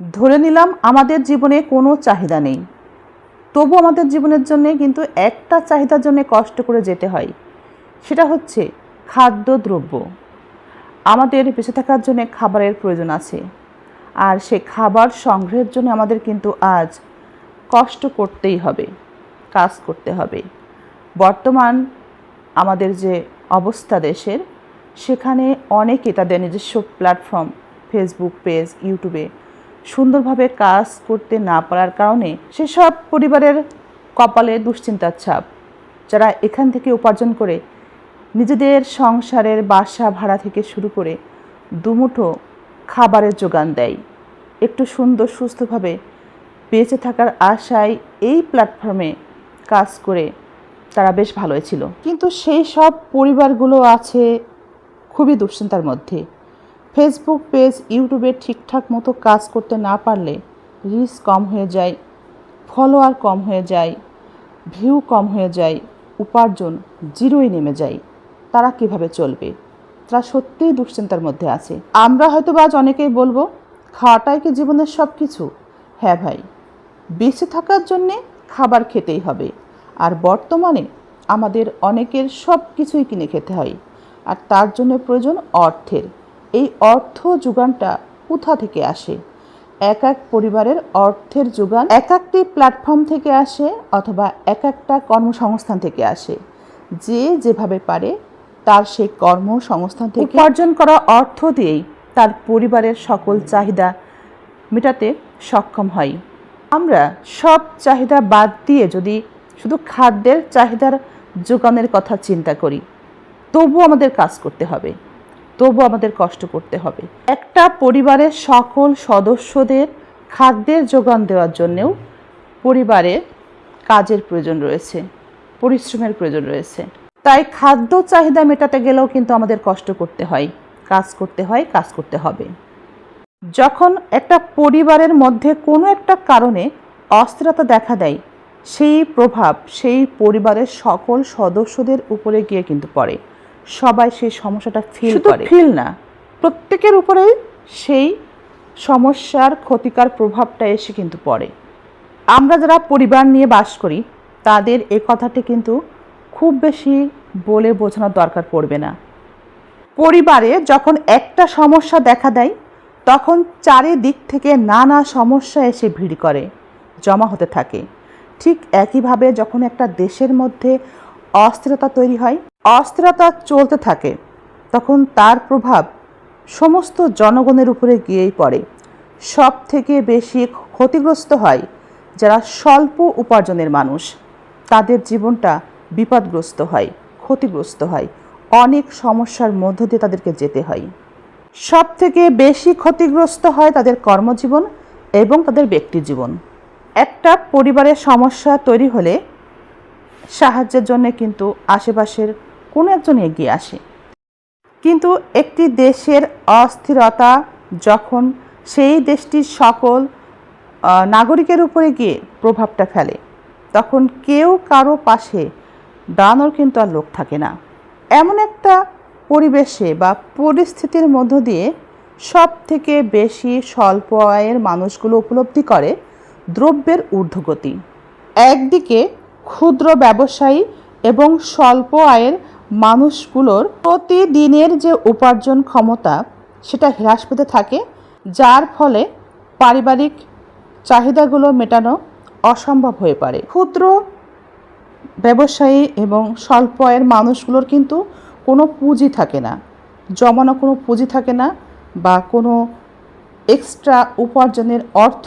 ধরে নিলাম আমাদের জীবনে কোনো চাহিদা নেই। তবু আমাদের জীবনের জন্য কিন্তু একটা চাহিদার জন্য কষ্ট করে যেতে হয়। সেটা হচ্ছে খাদ্যদ্রব্য। আমাদের বেঁচে থাকার জন্য খাবারের প্রয়োজন আছে। আর সে খাবার সংগ্রহের জন্য আমাদের কিন্তু আজ কষ্ট করতেই হবে, কাজ করতে হবে। বর্তমান আমাদের যে অবস্থা দেশের, সেখানে অনেকে তাদের নিজস্ব প্ল্যাটফর্ম ফেসবুক পেজ ইউটিউবে সুন্দরভাবে কাজ করতে না পারার কারণে সেসব পরিবারের কপালে দুশ্চিন্তার ছাপ। যারা এখান থেকে উপার্জন করে নিজেদের সংসারের বাসা ভাড়া থেকে শুরু করে দুমুঠো খাবারের যোগান দেয়। একটু সুন্দর সুস্থভাবে বেঁচে থাকার আশায় এই প্ল্যাটফর্মে কাজ করে তারা বেশ ভালোই ছিল। কিন্তু সেই সব পরিবারগুলো আছে খুবই দুশ্চিন্তার মধ্যে। ফেসবুক পেজ ইউটিউবে ঠিকঠাক মতো কাজ করতে না পারলে রিচ কম হয়ে যায় ফলোয়ার কম হয়ে যায় ভিউ কম হয়ে যায়, উপার্জন জিরোই নেমে যায়। তারা কীভাবে চলবে? তারা সত্যিই দুশ্চিন্তার মধ্যে আছে। আমরা হয়তো বা আজ অনেকেই বলব, খাওয়াটাই কি জীবনের সব কিছু হ্যাঁ ভাই, বেঁচে থাকার জন্যে খাবার খেতেই হবে। আর বর্তমানে আমাদের অনেকের সব কিছুই কিনে খেতে হয়। আর তার জন্য প্রয়োজন অর্থের। এই অর্থ যোগানটা কোথা থেকে আসে? এক এক পরিবারের অর্থের যোগান এক একটি প্ল্যাটফর্ম থেকে আসে অথবা এক একটা কর্মসংস্থান থেকে আসে। যে যেভাবে পারে তার সেই কর্মসংস্থান থেকে উপার্জন করা অর্থ দিয়েই তার পরিবারের সকল চাহিদা মেটাতে সক্ষম হয়। আমরা সব চাহিদা বাদ দিয়ে যদি শুধু খাদ্যের চাহিদার যোগানের কথা চিন্তা করি তবু আমাদের কাজ করতে হবে। তবু আমাদের কষ্ট করতে হবে। একটা পরিবারের সকল সদস্যদের খাদ্যের যোগান দেওয়ার জন্যেও পরিবারের কাজের প্রয়োজন রয়েছে, পরিশ্রমের প্রয়োজন রয়েছে। তাই খাদ্য চাহিদা মেটাতে গেলেও কিন্তু আমাদের কষ্ট করতে হয়, কাজ করতে হয়, কাজ করতে হবে। যখন একটা পরিবারের মধ্যে কোনো একটা কারণে অস্থিরতা দেখা দেয়, সেই প্রভাব, সেই পরিবারের সকল সদস্যদের উপরে গিয়ে কিন্তু পড়ে। সবাই সেই সমস্যাটা ফিল করে। ফিল না প্রত্যেকের উপরে সেই সমস্যার ক্ষতিকার প্রভাবটা এসে কিন্তু পড়ে। আমরা যারা পরিবার নিয়ে বাস করি তাদের এ কথাটি কিন্তু খুব বেশি বলে বোঝানোর দরকার পড়বে না। পরিবারে যখন একটা সমস্যা দেখা দেয় তখন চারিদিক থেকে নানা সমস্যা এসে ভিড় করে জমা হতে থাকে। ঠিক একইভাবে যখন একটা দেশের মধ্যে অস্থিরতা তৈরি হয়, অস্থিরতা চলতে থাকে, তখন তার প্রভাব সমস্ত জনগণের উপরে গিয়েই পড়ে। সব থেকে বেশি ক্ষতিগ্রস্ত হয় যারা স্বল্প উপার্জনের মানুষ। তাদের জীবনটা বিপদগ্রস্ত হয়, ক্ষতিগ্রস্ত হয়। অনেক সমস্যার মধ্য দিয়ে তাদেরকে যেতে হয়। সব থেকে বেশি ক্ষতিগ্রস্ত হয় তাদের কর্মজীবন এবং তাদের ব্যক্তি জীবন একটা পরিবারের সমস্যা তৈরি হলে সাহায্যের জন্য কিন্তু আশেপাশের কোনো একজন এগিয়ে আসে। কিন্তু একটি দেশের অস্থিরতা যখন সেই দেশটির সকল নাগরিকের উপরে গিয়ে প্রভাবটা ফেলে, তখন কেউ কারও পাশে দাঁড়ানোর কিন্তু আর লোক থাকে না। এমন একটা পরিবেশে বা পরিস্থিতির মধ্য দিয়ে সব থেকে বেশি স্বল্প আয়ের মানুষগুলো উপলব্ধি করে দ্রব্যের ঊর্ধ্বগতি। একদিকে ক্ষুদ্র ব্যবসায়ী এবং স্বল্প আয়ের মানুষগুলোর প্রতিদিনের যে উপার্জন ক্ষমতা, সেটা হ্রাস পেতে থাকে, যার ফলে পারিবারিক চাহিদাগুলো মেটানো অসম্ভব হয়ে পড়ে। ক্ষুদ্র ব্যবসায়ী এবং স্বল্প আয়ের মানুষগুলোর কিন্তু কোনো পুঁজি থাকে না, জমানো কোনো পুঁজি থাকে না বা কোনো এক্সট্রা উপার্জনের অর্থ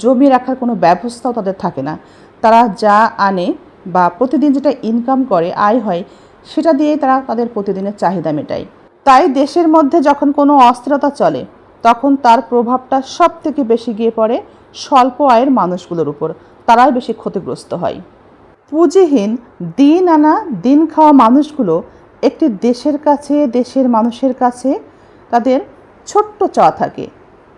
জমিয়ে রাখার কোনো ব্যবস্থাও তাদের থাকে না। তারা যা আনে বা প্রতিদিন যেটা ইনকাম করে, আয় হয়, সেটা দিয়েই তারা তাদের প্রতিদিনের চাহিদা মেটায়। তাই দেশের মধ্যে যখন কোনো অস্থিরতা চলে, তখন তার প্রভাবটা সব থেকে বেশি গিয়ে পড়ে স্বল্প আয়ের মানুষগুলোর উপর। তারাই বেশি ক্ষতিগ্রস্ত হয়। পুঁজিহীন, দিন আনা, দিন খাওয়া মানুষগুলো একটি দেশের কাছে, দেশের মানুষের কাছে তাদের ছোট্ট চা থাকে।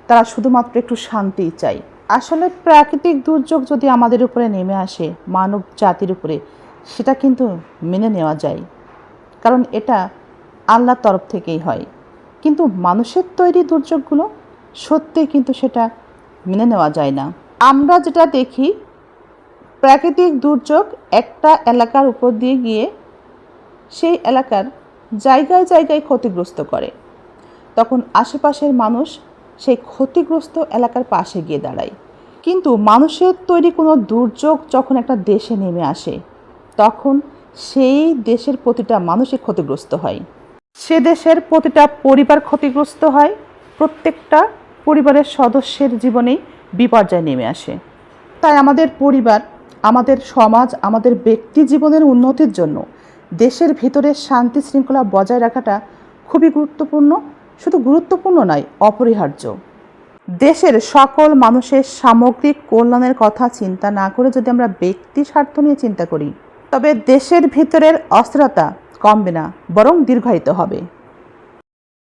তারা শুধুমাত্র একটু শান্তিই চায়। আসলে প্রাকৃতিক দুর্যোগ যদি আমাদের উপরে নেমে আসে, মানব জাতির উপরে, সেটা কিন্তু মেনে নেওয়া যায়। কারণ এটা আল্লাহর তরফ থেকেই হয়। কিন্তু মানুষের তৈরি দুর্যোগগুলো সত্যি কিন্তু সেটা মেনে নেওয়া যায় না। আমরা যেটা দেখি, প্রাকৃতিক দুর্যোগ একটা এলাকার উপর দিয়ে গিয়ে সেই এলাকার জায়গায় জায়গায় ক্ষতিগ্রস্ত করে। তখন আশেপাশের মানুষ সেই ক্ষতিগ্রস্ত এলাকার পাশে গিয়ে দাঁড়ায়। কিন্তু মানুষের তৈরি কোনো দুর্যোগ যখন একটা দেশে নেমে আসে, তখন সেই দেশের প্রতিটা মানুষই ক্ষতিগ্রস্ত হয়। সে দেশের প্রতিটা পরিবার ক্ষতিগ্রস্ত হয়, প্রত্যেকটা পরিবারের সদস্যের জীবনেই বিপর্যয় নেমে আসে। তাই আমাদের পরিবার, আমাদের সমাজ, আমাদের ব্যক্তি জীবনের উন্নতির জন্য দেশের ভিতরে শান্তি শৃঙ্খলা বজায় রাখাটা খুবই গুরুত্বপূর্ণ শুধু গুরুত্বপূর্ণ নয়, অপরিহার্য। দেশের সকল মানুষের সামগ্রিক কল্যাণের কথা চিন্তা না করে যদি আমরা ব্যক্তি স্বার্থ নিয়ে চিন্তা করি, তবে দেশের ভিতরের অস্থিরতা কমবে না, বরং দীর্ঘায়িত হবে।